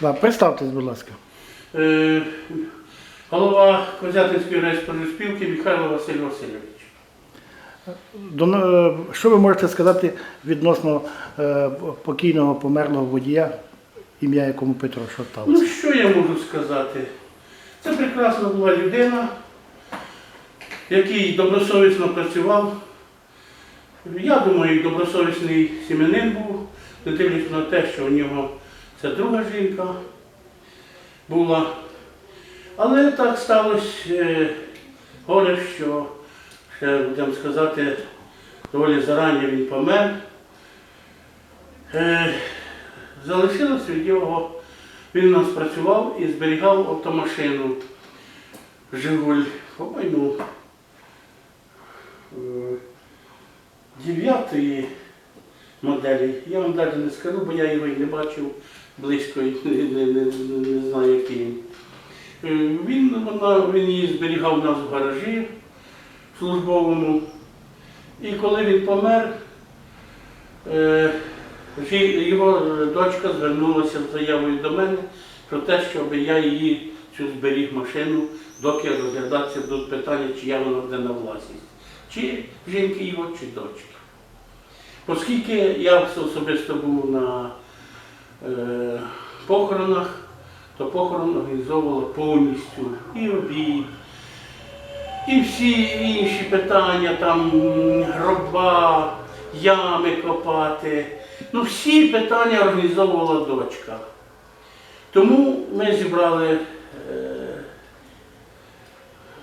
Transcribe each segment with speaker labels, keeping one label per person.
Speaker 1: Да, представтесь, будь ласка.
Speaker 2: Е, голова Козятинської райспоживспілки Михайло Василь Васильович.
Speaker 1: До, е, що ви можете сказати відносно е, покійного померлого водія, ім'я якому Петро що
Speaker 2: Ну, що я можу сказати? Це прекрасна була людина, який добросовісно працював. Я думаю, добросовісний сім'янин був, не дивлячись на те, що у нього це друга жінка була. Але так сталося е, горе, що ще будемо сказати, доволі зарані він помер. Е, залишилось від його він у нас працював і зберігав автомашину Жигуль, по-моєму, е, дев'ятої моделі. Я вам навіть не скажу, бо я його і не бачив близько, і не, не, не, знаю, який він. Е, Він, вона, він її зберігав у нас в гаражі службовому. І коли він помер, е, Його е, дочка звернулася з заявою до мене про те, щоб я її цю зберіг машину, доки розглядатися будуть питання, чия вона буде на власність. Чи жінки його, чи дочки. Оскільки я особисто був на е, похоронах, то похорон організовувала повністю і обід, і всі інші питання, там гроба, ями копати. Ну, всі питання організовувала дочка. Тому ми зібрали е,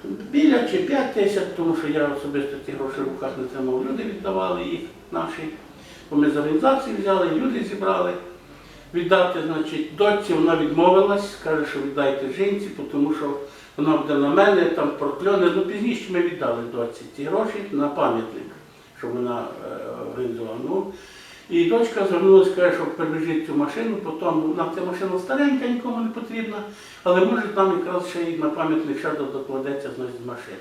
Speaker 2: біля чи 5 тисяч, тому що я особисто ці гроші в руках не тримав. Люди віддавали їх наші, бо ми з організації взяли, люди зібрали. Віддати, значить, дочці вона відмовилась, каже, що віддайте жінці, тому що вона буде на мене, там прокльони. Ну, пізніше ми віддали дочці ці гроші на пам'ятник, що вона е, організувала. Ну, і дочка звернулася, каже, що перебіжить цю машину, потім нам ця машина старенька, нікому не потрібна, але може там якраз ще й на пам'ятник ще докладеться значить, з машин.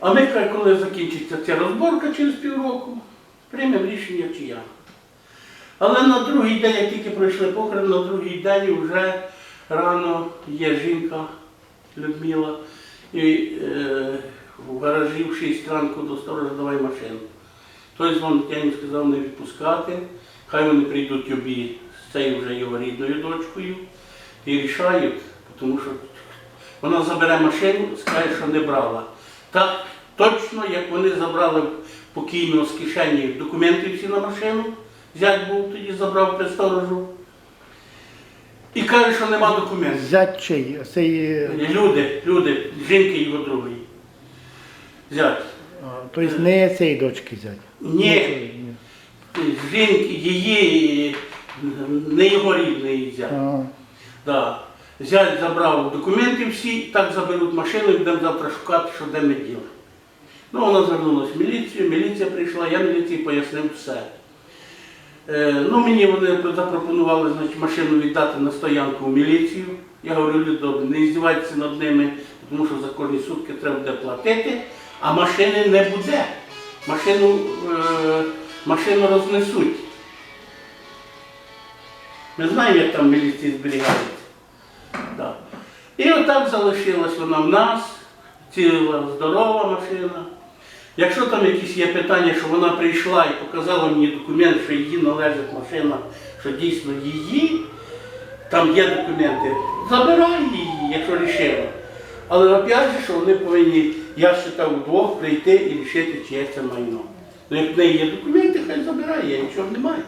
Speaker 2: А ми, коли закінчиться ця розборка через півроку, приймемо рішення, чи я. Але на другий день, як тільки пройшли похорон, на другий день вже рано є жінка Людмила, і е, в гаражі в 6 ранку до сторожа давай машину. Той дзвонить, я їм сказав не відпускати, хай вони прийдуть обі з цією вже його рідною дочкою і рішають, тому що вона забере машину, скаже, що не брала. Так точно, як вони забрали покійного з кишені документи всі на машину, зять був тоді забрав при сторожу. І каже, що нема документів.
Speaker 1: Зять чий? Цей, е,
Speaker 2: Люди, люди, жінки його другої. Зять.
Speaker 1: тобто не цієї дочки зять.
Speaker 2: Ні. Жінки, її, не його рідний зять. Да. Зять забрав документи всі, так заберуть машину і будемо завтра шукати, що де ми діли. Ну, вона звернулася в міліцію, міліція прийшла, я міліції пояснив все. Е, ну, мені вони запропонували значить, машину віддати на стоянку в міліцію. Я говорю, люди не іздівайтеся над ними, тому що за кожні сутки треба буде платити, а машини не буде. Машину, е, машину рознесуть. Ми знаємо, як там міліції зберігають. Да. І отак залишилась вона в нас, ціла здорова машина. Якщо там якісь є питання, що вона прийшла і показала мені документ, що їй належить машина, що дійсно її, там є документи, забирай її, якщо рішила. Але опять же, що вони повинні, я вважав, вдвох прийти і рішити, чиє це майно. Ну, як в неї є документи, хай забирає, я нічого не маю.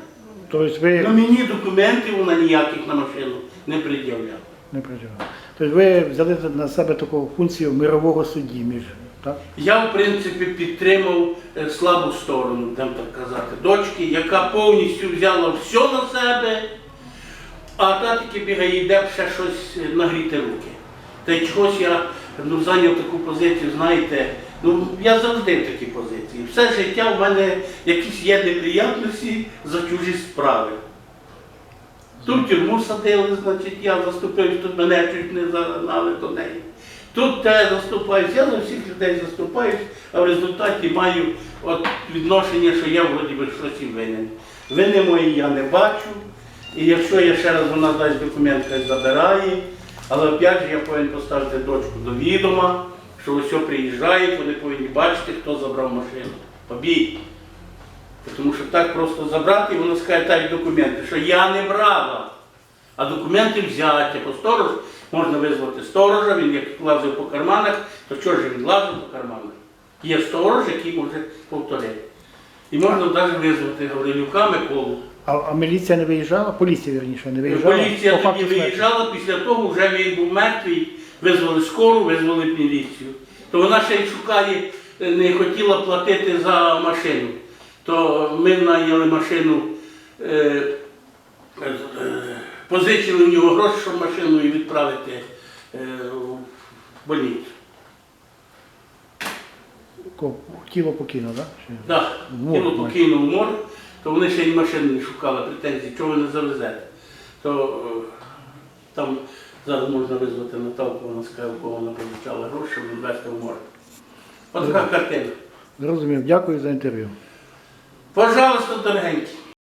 Speaker 1: Тобто ви
Speaker 2: Ну мені документів вона ніяких на машину не пред'являла.
Speaker 1: не працювали. Тобто ви взяли на себе таку функцію мирового судді між. Так?
Speaker 2: Я, в принципі, підтримав е, слабу сторону, будемо так казати, дочки, яка повністю взяла все на себе, а та таки бігає, йде ще щось е, нагріти руки. Та й чогось я ну, зайняв таку позицію, знаєте, ну я завжди в такій позиції. Все життя в мене якісь є неприємності за чужі справи. Тут тюрму садили, значить, я заступив, тут мене чуть не загнали до неї. Тут те заступаюсь, я за всіх людей заступаюсь, а в результаті маю от відношення, що я вроді би щось і винен. Вини мої я не бачу, І якщо я ще раз вона дасть документ, хай забирає. Але опять же я повинен поставити дочку до відома, що ось приїжджають, вони повинні бачити, хто забрав машину. Побій. Тому що так просто забрати, і воно скаже так документи, що я не брала. А документи взяті, бо сторож можна визвати сторожа, він як лазив по карманах, то чого ж він лазив по карманах? Є сторож, який може повторити. І можна навіть визвати Гаврилюка Миколу.
Speaker 1: А, а міліція не виїжджала? Поліція, вірніше, не виїжджала?
Speaker 2: Поліція
Speaker 1: По
Speaker 2: тоді виїжджала, після того вже він був мертвий, визвали скору, визвали міліцію. То вона ще й шукає, е, не хотіла платити за машину. То ми наняли машину, е, е, позичили в нього гроші, щоб машину і відправити е, в больницю.
Speaker 1: Тіло покинуло, так?
Speaker 2: Так,
Speaker 1: В
Speaker 2: тіло покинув мор, то вони ще й машини не шукали претензій, чого ви не завезете. То е, там зараз можна визвати Наталку, вона у кого вона позичала гроші, щоб відвезти в морг. Ось така картина.
Speaker 1: Зрозумів, дякую за інтерв'ю.
Speaker 2: Пожалуйста, дорогенькі.